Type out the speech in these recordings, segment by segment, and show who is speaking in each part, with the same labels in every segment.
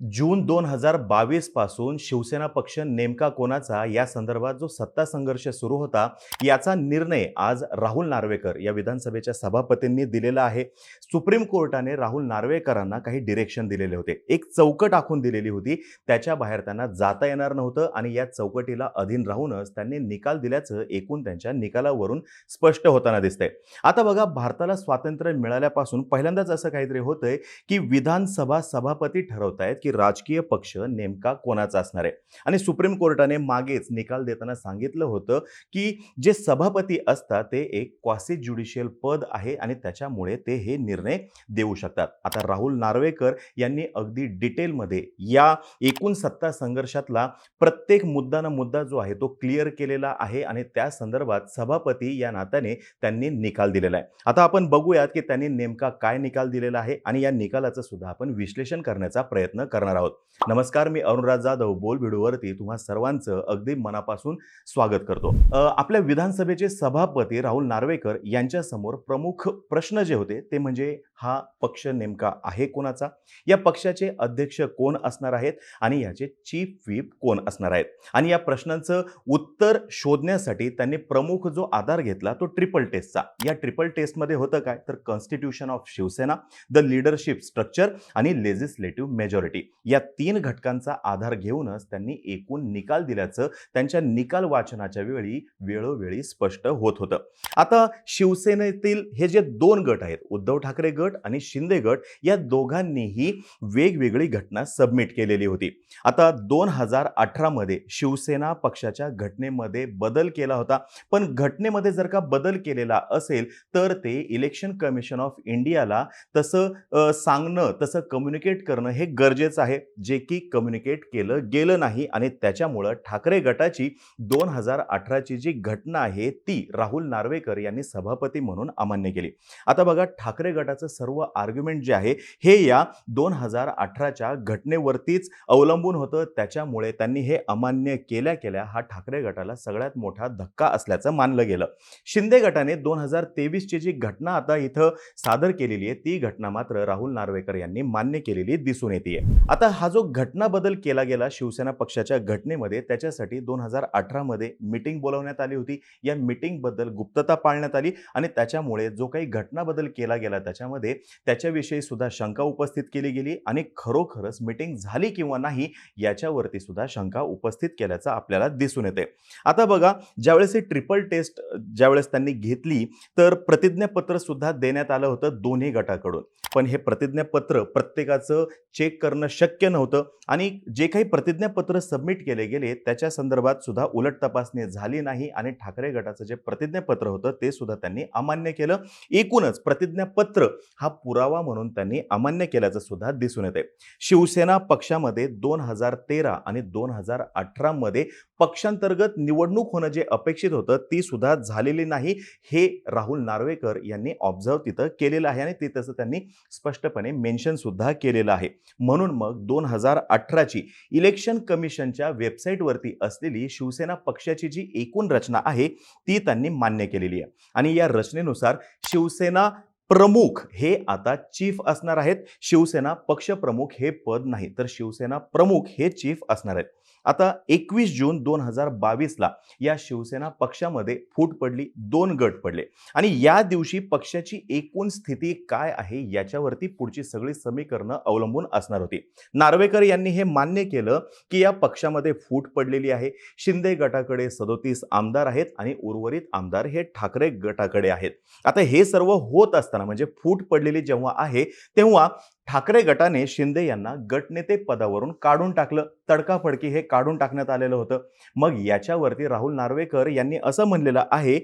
Speaker 1: जून दोन हजार बावीसपासून शिवसेना पक्ष नेमका कोणाचा या संदर्भात जो सत्ता संघर्ष सुरू होता याचा निर्णय आज राहुल नार्वेकर या विधानसभेच्या सभापतींनी दिलेला आहे. सुप्रीम कोर्टाने राहुल नार्वेकरांना काही डिरेक्शन दिलेले होते. एक चौकट आखून दिलेली होती. त्याच्या बाहेर त्यांना जाता येणार नव्हतं आणि या चौकटीला अधीन राहूनच त्यांनी निकाल दिल्याचं एकूण त्यांच्या निकालावरून स्पष्ट होताना दिसतंय. आता बघा भारताला स्वातंत्र्य मिळाल्यापासून पहिल्यांदाच असं काहीतरी होतंय की विधानसभा सभापती ठरवतायत की राजकीय पक्ष नेमका कोणाचा असणार आहे? आणि सुप्रीम कोर्टाने मागेच निकाल देताना सांगितलं होतं की जे सभापती असतात ते एक क्वासी ज्युडिशियल पद आहे आणि त्याच्यामुळे ते हे निर्णय देऊ शकतात. आता राहुल नार्वेकर यांनी अगदी डिटेलमध्ये या एकूण सत्ता संघर्षातला प्रत्येक मुद्दा ना मुद्दा जो आहे तो क्लिअर केलेला आहे आणि त्या संदर्भात सभापती या नात्याने त्यांनी निकाल दिलेला आहे. आता आपण बघूयात की त्यांनी नेमका काय निकाल दिलेला आहे आणि या निकालाचं सुद्धा आपण विश्लेषण करण्याचा प्रयत्न करणार आहोत. नमस्कार मी अरुणराज जाधव. बोल व्हिडिओवरती तुम्हा सर्वांचं अगदी मनापासून स्वागत करतो. आपल्या विधानसभेचे सभापती राहुल नार्वेकर यांच्यासमोर प्रमुख प्रश्न जे होते ते म्हणजे हा पक्ष नेमका आहे कोणाचा? या पक्षाचे अध्यक्ष कोण असणार आहेत आणि याचे चीफ व्हीप कोण असणार आहेत? आणि या प्रश्नांचं उत्तर शोधण्यासाठी त्यांनी प्रमुख जो आधार घेतला तो ट्रिपल टेस्टचा. या ट्रिपल टेस्टमध्ये होतं काय? तर constitution of Shiv Sena the leadership structure आणि लेजिस्लेटिव्ह मेजॉरिटी. या तीन घटकांचा आधार घेऊनच त्यांनी एकूण निकाल दिल्याचं त्यांच्या निकाल वाचनाच्या वेळी वेळोवेळी स्पष्ट होत होतं. आता शिवसेनेतील हे जे दोन गट आहेत उद्धव ठाकरे गट आणि शिंदे गट या दोघांनीही वेगवेगळी घटना सबमिट केलेली होती. आता दोन हजार अठरामध्ये शिवसेना पक्षाच्या घटनेमध्ये बदल केला होता. पण घटनेमध्ये जर का बदल केलेला असेल तर ते इलेक्शन कमिशन ऑफ इंडियाला तसं सांगणं तसं कम्युनिकेट करणं हे गरजेचं आहे जे की कम्युनिकेट केलं गेलं नाही आणि त्याच्यामुळं ठाकरे गटाची दोन हजार अठराची जी घटना आहे ती राहुल नार्वेकर यांनी सभापती म्हणून अमान्य केली. आता बघा ठाकरे गटाचं सर्व आर्ग्युमेंट जे आहे हे या दोन हजार अठराच्या घटनेवरतीच अवलंबून होतं. त्याच्यामुळे त्यांनी हे अमान्य केल्या केल्या हा ठाकरे गटाला सगळ्यात मोठा धक्का असल्याचं मानलं गेलं. शिंदे गटाने दोन हजार तेवीसची जी घटना आता इथं सादर केलेली आहे ती घटना मात्र राहुल नार्वेकर यांनी मान्य केलेली दिसून येते आता हा जो घटना बदल केला गेला शिवसेना पक्षाच्या घटनेमध्ये त्याच्यासाठी दोन हजार अठरामध्ये मिटिंग बोलवण्यात आली होती. या मिटिंगबद्दल गुप्तता पाळण्यात आली आणि त्याच्यामुळे जो काही घटना बदल केला गेला त्याच्यामध्ये त्याच्याविषयी सुद्धा शंका उपस्थित केली गेली आणि खरोखरच मिटिंग झाली किंवा नाही याच्यावरती सुद्धा शंका उपस्थित केल्याचं आपल्याला दिसून येते. आता बघा ज्यावेळेस ही ट्रिपल टेस्ट ज्यावेळेस त्यांनी घेतली तर प्रतिज्ञापत्र सुद्धा देण्यात आलं होतं दोन्ही गटाकडून. पण हे प्रतिज्ञापत्र प्रत्येकाचं चेक करणं शक्य नव्हतं. आणि जे काही प्रतिज्ञापत्र सबमिट केले गेले त्याच्या संदर्भात सुद्धा उलट तपासणी झाली नाही आणि ठाकरे गटाचं जे प्रतिज्ञापत्र होतं ते सुद्धा त्यांनी अमान्य केलं. एकूणच प्रतिज्ञापत्र हा पुरावा म्हणून त्यांनी अमान्य केल्याचं सुद्धा दिसून येते शिवसेना पक्षामध्ये दोन हजार तेरा आणि दोन हजार अठरामध्ये पक्षांतर्गत निवडणूक होणं जे अपेक्षित होतं ती सुद्धा झालेली नाही. हे राहुल नार्वेकर यांनी ऑब्झर्व तिथं केलेलं आहे आणि ते तसं त्यांनी स्पष्टपणे मेन्शन सुद्धा केलेलं आहे. म्हणून मग दोन हजार अठराची इलेक्शन कमिशनच्या वेबसाईटवरती असलेली शिवसेना पक्षाची जी एकूण रचना आहे ती त्यांनी मान्य केलेली आहे. आणि या रचनेनुसार शिवसेना प्रमुख हे आता चीफ असणार आहेत. शिवसेना पक्षप्रमुख हे पद नाही तर शिवसेना प्रमुख हे चीफ असणार आहेत. आता एकवीस जून दोन हजार बावीसला या शिवसेना पक्षामध्ये फूट पडली दोन गट पडले. आणि या दिवशी पक्षाची एकूण स्थिती काय आहे याच्यावरती पुढची सगळी समीकरणं अवलंबून असणार होती. नार्वेकर यांनी हे मान्य केलं की या पक्षामध्ये फूट पडलेली आहे. शिंदे गटाकडे सदोतीस आमदार आहेत आणि उर्वरित आमदार हे ठाकरे गटाकडे आहेत. आता हे सर्व होत असताना म्हणजे फूट पडलेली जेव्हा आहे तेव्हा ठाकरे गटाने शिंदे यांना गटनेते पदावरून काढून टाकलं. तडकाफडकी हे काढून टाकण्यात आलेलं होतं. मग याच्यावरती राहुल नार्वेकर यांनी असं म्हणलेलं आहे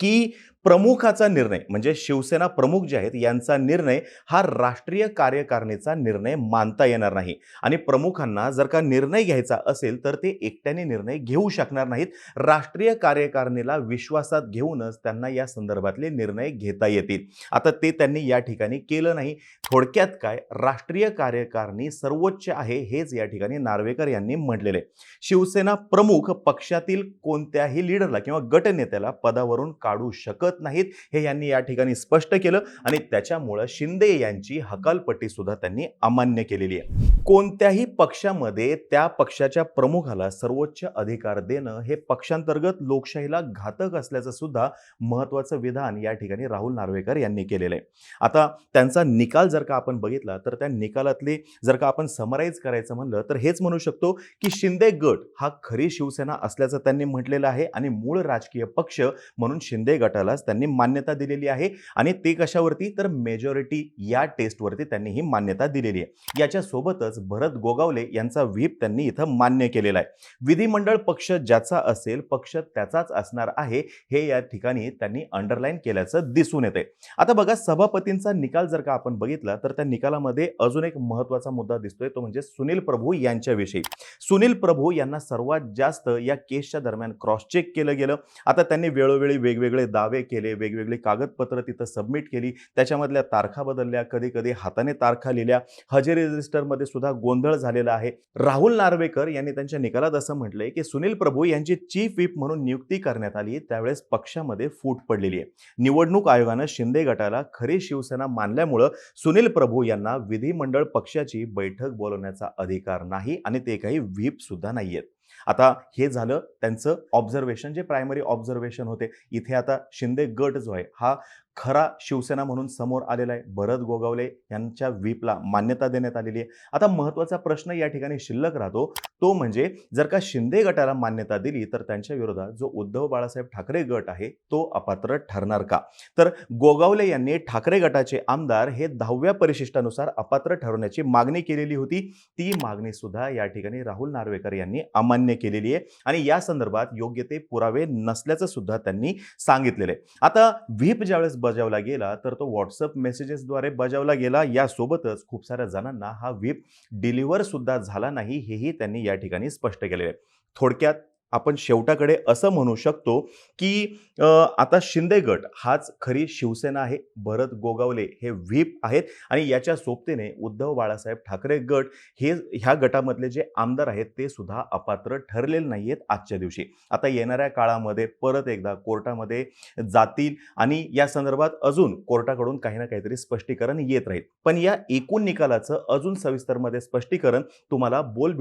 Speaker 1: की प्रमुखाचा निर्णय म्हणजे शिवसेना प्रमुख जे आहेत यांचा निर्णय हा राष्ट्रीय कार्यकारिणीचा निर्णय मानता येणार नाही. आणि प्रमुखांना जर का निर्णय घ्यायचा असेल तर ते एकट्याने निर्णय घेऊ शकणार नाहीत. राष्ट्रीय कार्यकारिणीला विश्वासात घेऊनच त्यांना या संदर्भातले निर्णय घेता येतील. आता ते त्यांनी या ठिकाणी केलं नाही. थोडक्यात काय? राष्ट्रीय कार्यकारिणी सर्वोच्च आहे हेच या ठिकाणी नार्वेकर यांनी म्हटलेले शिवसेना प्रमुख पक्षातील कोणत्याही लीडरला किंवा गटनेत्याला पदावरून पक्षातून काढू शकत नाहीत हे यांनी या ठिकाणी स्पष्ट केलं आणि त्याच्यामुळं शिंदे यांची हकालपट्टी सुद्धा त्यांनी अमान्य केलेली आहे. कोणत्याही पक्षामध्ये त्या पक्षाच्या प्रमुखाला सर्वोच्च अधिकार देणं हे पक्षांतर्गत लोकशाहीला घातक असल्याचं सुद्धा महत्वाचं विधान या ठिकाणी राहुल नार्वेकर यांनी केलेलं आहे. आता त्यांचा निकाल जर का आपण बघितला तर त्या निकालातले जर का आपण समराईज करायचं म्हणलं तर हेच म्हणू शकतो की शिंदे गट हा खरी शिवसेना असल्याचं त्यांनी म्हटलेलं आहे आणि मूळ राजकीय पक्ष म्हणून शिंदे गटालाच त्यांनी मान्यता दिलेली आहे आणि ते कशावरती? तर मेजॉरिटी या टेस्टवरती त्यांनी ही मान्यता दिलेली आहे. याच्यासोबतच भरत गोगावले यांचा व्हीप त्यांनी इथं मान्य केलेला आहे. विधिमंडळ पक्ष ज्याचा असेल पक्ष त्याचाच असणार आहे हे या ठिकाणी त्यांनी अंडरलाईन केल्याचं दिसून येते आता बघा सभापतींचा निकाल जर का आपण बघितला तर त्या निकालामध्ये अजून एक महत्त्वाचा मुद्दा दिसतोय तो म्हणजे सुनील प्रभू यांच्याविषयी. सुनील प्रभू यांना सर्वात जास्त या केसच्या दरम्यान क्रॉस चेक केलं गेलं. आता त्यांनी वेळोवेळी वेगवेगळे दावे केले वेगवेगळी कागदपत्र तिथं सबमिट केली. त्याच्यामधल्या तारखा बदलल्या कधी कधी हाताने तारखा लिहिल्या. हजेरी रजिस्टरमध्ये सुद्धा गोंधळ झालेला आहे. राहुल नार्वेकर यांनी त्यांच्या निकालात असं म्हटलंय की सुनील प्रभू यांची चीफ व्हीप म्हणून नियुक्ती करण्यात आली त्यावेळेस पक्षामध्ये फूट पडलेली आहे. निवडणूक आयोगानं शिंदे गटाला खरी शिवसेना मानल्यामुळं सुनील प्रभू यांना विधिमंडळ पक्षाची बैठक बोलवण्याचा अधिकार नाही आणि ते काही व्हीप सुद्धा नाही आहेत आता हे झालं त्यांचं ऑब्झर्वेशन जे प्रायमरी ऑब्झर्वेशन होते इथे आता शिंदे गट जो आहे हा खरा शिवसेना म्हणून समोर आलेला आहे भरत गोगावले यांच्या व्हीपला मान्यता देण्यात आलेली आहे. आता महत्त्वाचा प्रश्न या ठिकाणी शिल्लक राहतो. तो म्हणजे जर का शिंदे गटाला मान्यता दिली तर त्यांच्या विरोधात जो उद्धव बाळासाहेब ठाकरे गट आहे तो अपात्र ठरणार का? तर गोगावले यांनी ठाकरे गटाचे आमदार हे दहाव्या परिशिष्टानुसार अपात्र ठरवण्याची मागणी केलेली होती. ती मागणी सुद्धा या ठिकाणी राहुल नार्वेकर यांनी अमान्य केलेली आहे आणि या संदर्भात योग्य ते पुरावे नसल्याचं सुद्धा त्यांनी सांगितलेलं आहे. आता व्हीप ज्यावेळेस बजावला गेला तर तो व्हॉट्सअप मेसेजेसद्वारे बजावला गेला. यासोबतच खूप साऱ्या जणांना हा व्हीप डिलिव्हर सुद्धा झाला नाही हेही त्यांनी या ठिकाणी स्पष्ट केलेले आहे. थोडक्यात आपण शेवटाकडे असं म्हणू शकतो की आता शिंदे गट हाच खरी शिवसेना आहे भरत गोगावले हे व्हीप आहेत आणि याच्या सोबतीने उद्धव बाळासाहेब ठाकरे गट हे ह्या गटामधले जे आमदार आहेत ते सुद्धा अपात्र ठरलेले नाही आहेत आजच्या दिवशी. आता येणाऱ्या काळामध्ये परत एकदा कोर्टामध्ये जातील आणि या संदर्भात अजून कोर्टाकडून काही ना काहीतरी स्पष्टीकरण येत राहील. पण या एकूण निकालाचं अजून सविस्तरमध्ये स्पष्टीकरण तुम्हाला बोल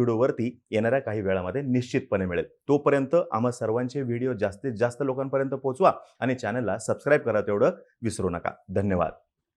Speaker 1: येणाऱ्या काही वेळामध्ये निश्चितपणे मिळेल. तो तोपर्यंत आम्हा सर्वांचे व्हिडिओ जास्तीत जास्त लोकांपर्यंत पोहोचवा आणि चॅनलला सबस्क्राईब करा तेवढं विसरू नका. धन्यवाद.